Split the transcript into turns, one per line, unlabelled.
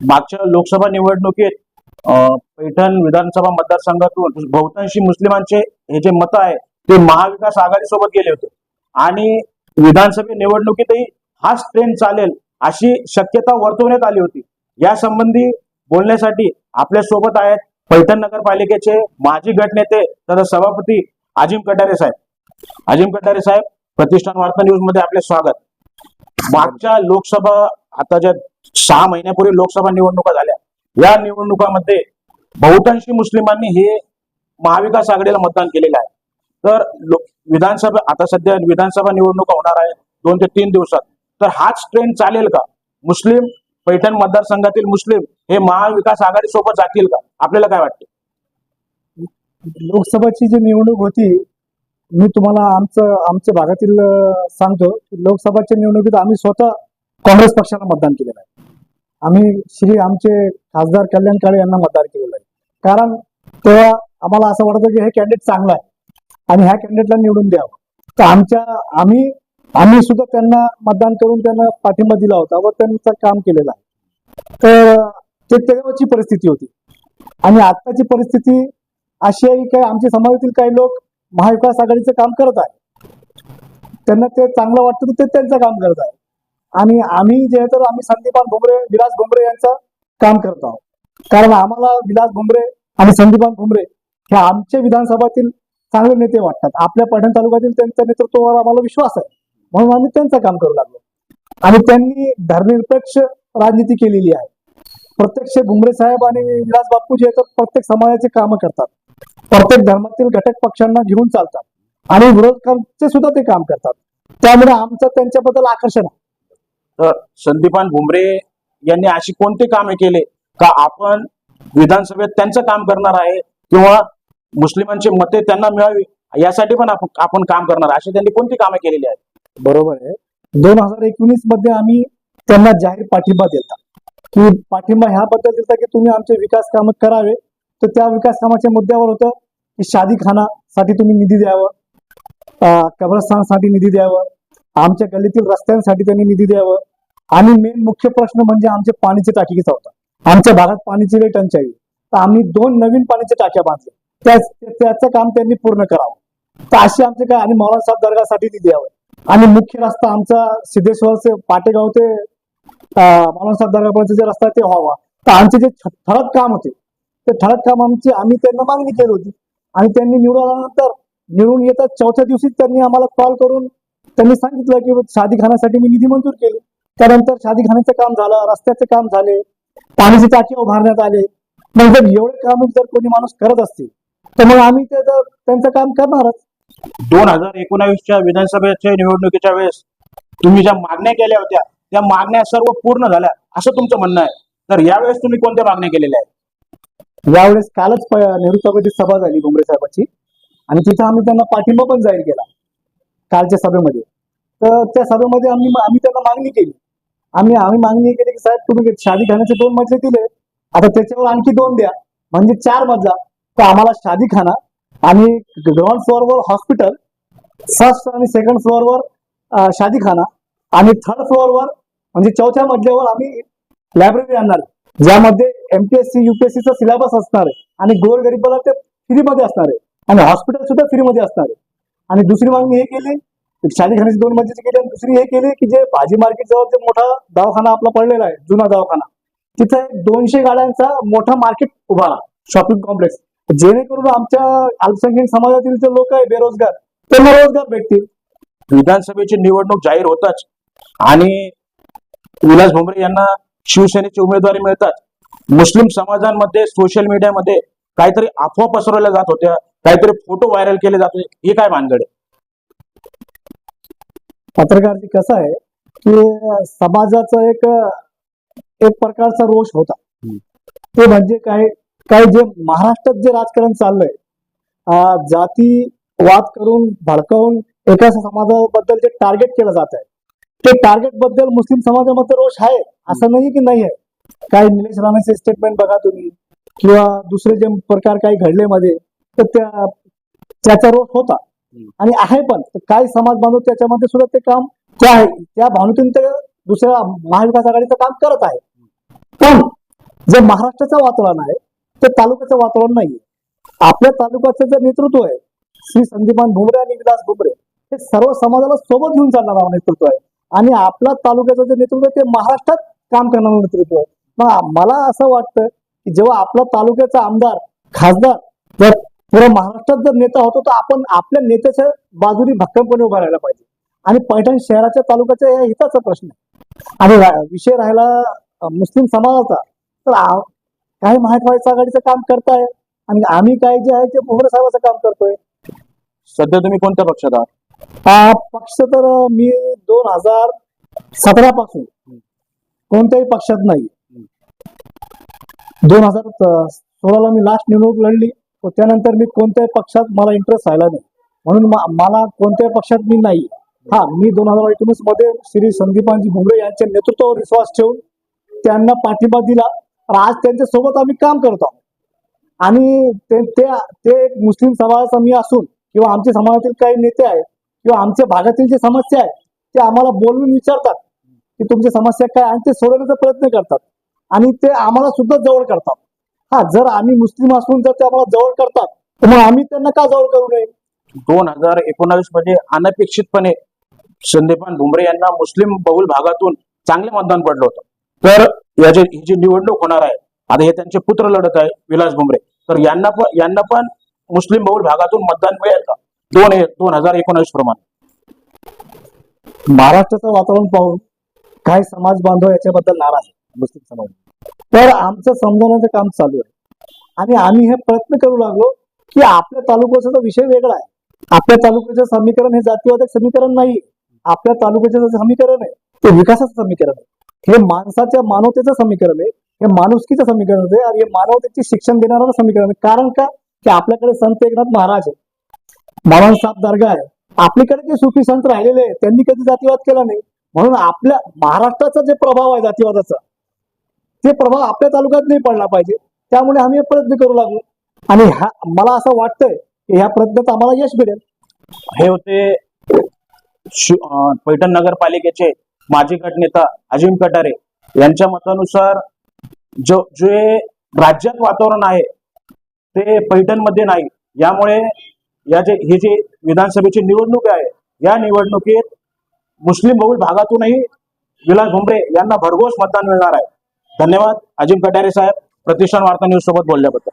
मागच्या लोकसभा निवडणुकीत पैठण विधानसभा मतदारसंघातून बहुतांशी मुस्लिमांचे हे जे मत आहे ते महाविकास आघाडी सोबत गेले होते. आणि विधानसभा निवडणुकीतही हाच ट्रेंड चालेल अशी शक्यता वर्तवण्यात आली होती. या संबंधी बोलण्यासाठी आपल्यासोबत आहेत पैठण नगरपालिकेचे माजी गटनेते तथा सभापती अजिम कटारे साहेब. अजिम कटारे साहेब प्रतिष्ठान वार्ता न्यूजमध्ये आपले स्वागत. मागच्या लोकसभा आता ज्या सहा महिन्यापूर्वी लोकसभा निवडणुका झाल्या. या निवडणुकामध्ये बहुतांशी मुस्लिमांनी हे महाविकास आघाडीला मतदान केलेलं आहे. तर विधानसभा आता सध्या विधानसभा निवडणुका होणार आहे दोन ते तीन दिवसात. तर हाच ट्रेंड चालेल का? मुस्लिम पैठण मतदारसंघातील मुस्लिम हे महाविकास आघाडी सोबत जातील का? आपल्याला काय वाटते?
लोकसभाची जी निवडणूक होती मी तुम्हाला आमचं आमच्या भागातील सांगतो लोकसभाच्या निवडणुकीत आम्ही स्वतः काँग्रेस पक्षाला मतदान केलेलं आहे. आम्ही श्री आमचे खासदार कल्याण काळे यांना मतदान केलेलं आहे. कारण तेव्हा आम्हाला असं वाटतं की हे कॅन्डिडेट चांगला आहे. आणि ह्या कॅन्डिडेटला निवडून द्यावं. तर आमच्या आम्ही आम्ही सुद्धा त्यांना मतदान करून त्यांना पाठिंबा दिला होता व त्यांचं काम केलेलं आहे. तर ते तेव्हाची परिस्थिती होती. आणि आत्ताची परिस्थिती अशी आहे की काय आमच्या समाजातील काही लोक महाविकास आघाडीचं काम करत आहे त्यांना ते चांगलं वाटतं तर ते त्यांचं काम करत आहे आणि आम्ही जे आहे तर आम्ही संदीपान भुमरे विलास भुमरे यांचं काम करत आहोत. कारण आम्हाला विलास भुमरे आणि संदीपान भुमरे हे आमच्या विधानसभातील चांगले नेते वाटतात. आपल्या पठण तालुक्यातील त्यांच्या नेतृत्वावर आम्हाला विश्वास आहे. म्हणून आम्ही त्यांचं काम करू लागलो. आणि त्यांनी धर्मनिरपेक्ष राजनीती केलेली आहे. प्रत्यक्ष भुमरे साहेब आणि विलास बापू जे आहेत तर प्रत्येक समाजाचे कामं करतात. प्रत्येक धर्मातील घटक पक्षांना घेऊन चालतात. आणि विरोधकांचे सुद्धा ते काम करतात. त्यामुळे आमचं त्यांच्याबद्दल आकर्षण आहे.
तर संदीपान भुमरे यांनी अशी कोणती कामे केले? का आपण विधानसभेत त्यांचं काम करणार आहे किंवा मुस्लिमांची मते त्यांना मिळावी यासाठी पण आपण आपण काम करणार. अशी त्यांनी कोणती कामे केलेली आहेत?
बरोबर आहे. दोन हजार एकवीसमध्ये आम्ही त्यांना जाहीर पाठिंबा देता की पाठिंबा ह्याबद्दल देता की तुम्ही आमचे विकास काम करावे. तर त्या विकास कामाच्या मुद्द्यावर होतं की शादी खानासाठी तुम्ही निधी द्यावं. अं, कब्रस्तानसाठी निधी द्यावं. आमच्या गल्लीतील रस्त्यांसाठी त्यांनी निधी द्यावं. आणि मेन मुख्य प्रश्न म्हणजे आमच्या पाणीची टाकीचा होता. आमच्या भागात पाणीची लई टंचाई तर आम्ही दोन नवीन पाण्याच्या टाक्या बांधल्या. त्या त्याचं काम त्यांनी पूर्ण करावं. तर अशी आमचे काय आणि मौलाना साहेब दर्गासाठी निधी द्यावं. आणि मुख्य रस्ता आमचा सिद्धेश्वर से पाटेगाव ते मौलाना साहेब दर्गापर्यंत जे रस्ता आहे ते व्हावा. तर आमचे जे ठळक काम होते ते ठळक काम आमचे आम्ही त्यांना मागणी केली होती. आणि त्यांनी निवडून आल्यानंतर निवडून येतात चौथ्या दिवशी त्यांनी आम्हाला कॉल करून त्यांनी सांगितलं की शादी खाण्यासाठी मी निधी मंजूर केली. त्यानंतर शादी खाण्याचं काम झालं रस्त्याचे काम झाले पाण्याचे टाकी उभारण्यात आले. मग जर एवढे काम जर कोणी माणूस करत असतील तर मग आम्ही त्याचं त्यांचं काम करणारच.
दोन हजार एकोणावीसच्या विधानसभेच्या निवडणुकीच्या वेळेस तुम्ही ज्या मागण्या केल्या होत्या त्या मागण्या सर्व पूर्ण झाल्या असं तुमचं म्हणणं आहे. तर यावेळेस तुम्ही कोणत्या मागण्या केलेल्या आहेत?
यावेळेस कालच नेहरू चौकाची सभा झाली भुमरे साहेबांची. आणि तिथं आम्ही त्यांना पाठिंबा पण जाहीर केला कालच्या सभेमध्ये. तर त्या सभेमध्ये आम्ही आम्ही त्यांना मागणी केली. आम्ही आम्ही मागणी केली की साहेब तुम्ही शादी खाण्याचे दोन मजले दिले. आता त्याच्यावर आणखी दोन द्या. म्हणजे चार मजला तर आम्हाला शादी खाना आणि ग्राउंड फ्लोअरवर हॉस्पिटल फर्स्ट आणि सेकंड फ्लोअरवर शादी खाना आणि थर्ड फ्लोअरवर म्हणजे चौथ्या मजल्यावर आम्ही लायब्ररी आणणार. ज्यामध्ये एमपीएससी युपीएससीचा सिलेबस असणार आहे आणि गोरगरीबाला ते फ्रीमध्ये असणार आहे. आणि हॉस्पिटल सुद्धा फ्रीमध्ये असणार आहे. आणि दुसरी मागणी हे केली शादीखान्याची दोन मजेची केली आणि दुसरी हे केली की जे भाजी मार्केट जवळ जे मोठा दवाखाना आपला पडलेला आहे जुना दवाखाना. तिथे दोनशे गाड्यांचा मोठा मार्केट उभारा शॉपिंग कॉम्प्लेक्स जेणेकरून आमच्या अल्पसंख्याक समाजातील जे लोक आहे बेरोजगार त्यांना रोजगार भेटतील.
विधानसभेची निवडणूक जाहीर होताच. आणि विलास भोंबरे यांना शिवसेनेची उमेदवारी मिळतात. मुस्लिम समाजांमध्ये सोशल मीडियामध्ये काहीतरी अफवा पसरवल्या जात होत्या काहीतरी फोटो व्हायरल केले जात होते हे काय भानगड आहे?
पत्रकारची कसं आहे की समाजाचा एक एक प्रकारचा रोष होता. ते म्हणजे काय काय जे महाराष्ट्रात जे राजकारण चाललंय जाती वाद करून भडकावून एका समाजाबद्दल जे टार्गेट केलं जात आहे ते टार्गेटबद्दल मुस्लिम समाजामध्ये रोष आहे असं नाही की नाही आहे? काही निलेश राणेचे स्टेटमेंट बघा तुम्ही किंवा दुसरे जे प्रकार काही घडले मध्ये तर त्या त्याचा रोष होता. आणि आहे पण. तर काही समाज बांधव त्याच्यामध्ये सुद्धा ते काम त्या त्या भावनेतून ते दुसऱ्या महाविकास आघाडीचं काम करत आहे. पण जे महाराष्ट्राचं वातावरण आहे ते तालुक्याचं वातावरण नाहीये. आपल्या तालुक्याचं जे नेतृत्व आहे श्री संदीपान भुमरे आणि विलास भुमरे हे सर्व समाजाला सोबत घेऊन चालणारा नेतृत्व आहे. आणि आपल्या तालुक्याचं जे नेतृत्व आहे ते महाराष्ट्रात काम करणारं नेतृत्व आहे. मग मला असं वाटतं की जेव्हा आपला तालुक्याचा आमदार खासदार जर पुरा महाराष्ट्रात जर नेता होतो तर आपण आपल्या नेत्याच्या बाजूने भक्कमपणे उभा राहायला पाहिजे. आणि पैठण शहराच्या तालुक्याच्या या हिताचा प्रश्न आहे. आणि विषय राहिला मुस्लिम समाजाचा तर काही महाविकास आघाडीचं काम करताय आणि आम्ही काय जे आहे ते भुमरे साहेबाचं काम करतोय.
सध्या तुम्ही कोणत्या पक्षात आहात?
हा पक्ष तर मी दोन हजार सतरा पासून कोणत्याही पक्षात नाही. दोन हजार सोळाला मी लास्ट निवडणूक लढली. त्यानंतर मी कोणत्याही पक्षात मला इंटरेस्ट राहिला नाही. म्हणून मला कोणत्याही पक्षात मी नाही. हा मी दोन हजार एकोणीसमध्ये श्री संदीपांजी भुमरे यांच्या नेतृत्वावर विश्वास ठेवून त्यांना पाठिंबा दिला. आज त्यांच्यासोबत आम्ही काम करतो आणि ते ते ते एक मुस्लिम समाजाचा मी असून किंवा आमच्या समाजातील काही नेते आहेत किंवा आमच्या भागातील जे समस्या आहेत ते आम्हाला बोलवून विचारतात की तुमच्या समस्या काय आहे? आणि ते सोडवण्याचा प्रयत्न करतात. आणि ते आम्हाला सुद्धा जवळ करतात. हा जर आम्ही मुस्लिम असून जर ते आम्हाला जवळ करतात. तर मग आम्ही त्यांना का जवळ करू नये?
दोन हजार एकोणावीसमध्ये अनपेक्षितपणे संदीपान भुमरे यांना मुस्लिम बहुल भागातून चांगले मतदान पडलं होतं. तर याची ही जी निवडणूक होणार आहे आता हे त्यांचे पुत्र लढत आहे विलास भुमरे. तर यांना पण यांना पण मुस्लिम बहुल भागातून मतदान मिळेल का? दोन दोन हजार एकोणावीस प्रमाणे.
महाराष्ट्राचं वातावरण पाहून काही समाज बांधव याच्याबद्दल नाराज आहे मुस्लिम समाज तर आमचं समजवण्याचं काम चालू आहे. आणि आम्ही हे प्रयत्न करू लागलो की आपल्या तालुक्याचा विषय वेगळा आहे. आपल्या तालुक्याचं समीकरण हे जातीवादक समीकरण नाही आपल्या तालुक्याचं समीकरण आहे ते विकासाचं समीकरण आहे. हे माणसाच्या मानवतेचं समीकरण आहे हे माणुसकीचं समीकरण आहे आणि हे मानवतेचे शिक्षण देणारं समीकरण आहे. कारण का? की आपल्याकडे संत एकनाथ महाराज आहे. मामान साहेब दर्गा आहे. आपल्याकडे जे सुफी संत राहिलेले आहेत त्यांनी कधी जातीवाद केला नाही. म्हणून आपल्या महाराष्ट्राचा जे प्रभाव आहे जातीवादाचा ते प्रभाव आपल्या तालुक्यात नाही पडला पाहिजे. त्यामुळे आम्ही प्रयत्न करू लागलो. आणि ह्या मला असं वाटतंय की ह्या प्रयत्नात आम्हाला यश मिळेल.
हे होते पैठण नगरपालिकेचे माजी गटनेता अजिम कटारे. यांच्या मतानुसार जो जे राज्यात वातावरण आहे ते पैठणमध्ये नाही. यामुळे या जे हे जे विधानसभेची निवडणूक आहे या निवडणुकीत मुस्लिम बहुल भागातूनही विलास भुमरे यांना भरघोस मतदान मिळणार आहे. धन्यवाद. अजिम कटारे साहेब प्रतिष्ठान वार्ता न्यूज सोबत बोलल्याबद्दल.